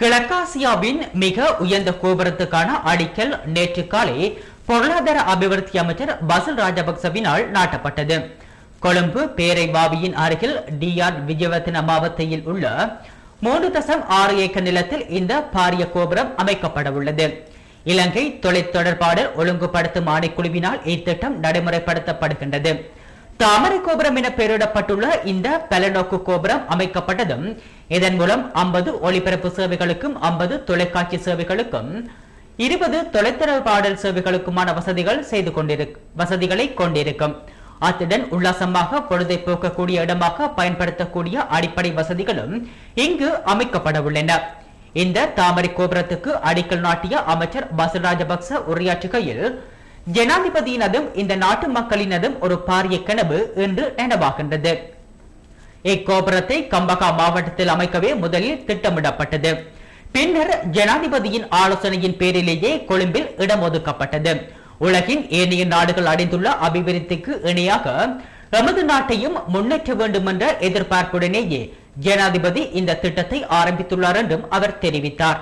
கிழக்காசியாவின் மிக உயர்ந்த கோபுரத்துக்கான அடிக்கல் நேற்று காலை பொருளாதார அபிவிருத்தி அமைச்சர் பசில் ராஜபக்சவினால் நாட்டப்பட்டது. கொழும்பு பேரைவாவியின் அருகில் டிஆர் விஜயவர்த்தன மாவட்டத்தில் உள்ள மூன்று தசம் ஆறு ஏக்கர் நிலத்தில் இந்த பாரிய கோபுரம் அமைக்கப்பட உள்ளது. இலங்கை தொலைத்தொடர்பாடல் ஒழுங்குபடுத்தும் ஆணைக்குழுவினால் இத்திட்டம் நடைமுறைப்படுத்தப்படுகின்றது. தாமரை கோபுரம் என பெயரிடப்பட்டுள்ள இந்த பலநோக்கு கோபுரம் அமைக்கப்பட்டதும் இதன் மூலம் ஐம்பது ஒளிபரப்பு சேவைகளுக்கும் ஐம்பது தொலைக்காட்சி சேவைகளுக்கும் இருபது தொலைத்தொடர்பாடல் சேவைகளுக்குமான வசதிகள் செய்து கொண்டிருக்கும் வசதிகளை கொண்டிருக்கும். அத்துடன் உல்லாசமாக பொழுதை போக்கக்கூடிய இடமாக பயன்படுத்தக்கூடிய அடிப்படை வசதிகளும் இங்கு அமைக்கப்பட உள்ளன இந்த தாமரை கோபுரத்துக்கு அடிக்கல் நாட்டிய அமைச்சர் பசுராஜபக்ச உரையாற்றுகையில் ஜனாதிபதியினதும் இந்த நாட்டு மக்களினதும் ஒரு பாரிய கனவு என்று நினைவாகின்றது இக்கோபுரத்தை கம்பகா மாவட்டத்தில் அமைக்கவே முதலில் திட்டமிடப்பட்டது. பின்னர் ஜனாதிபதியின் ஆலோசனையின் பேரிலேயே கொழும்பில் இடம் ஒதுக்கப்பட்டது உலகின் ஏனைய நாடுகள் அடைந்துள்ள அபிவிருத்திக்கு இணையாக எமது நாட்டையும் முன்னேற்ற வேண்டும் என்ற எதிர்பார்ப்புடனேயே ஜனாதிபதி இந்த திட்டத்தை ஆரம்பித்துள்ளார் என்றும் அவர் தெரிவித்தார்.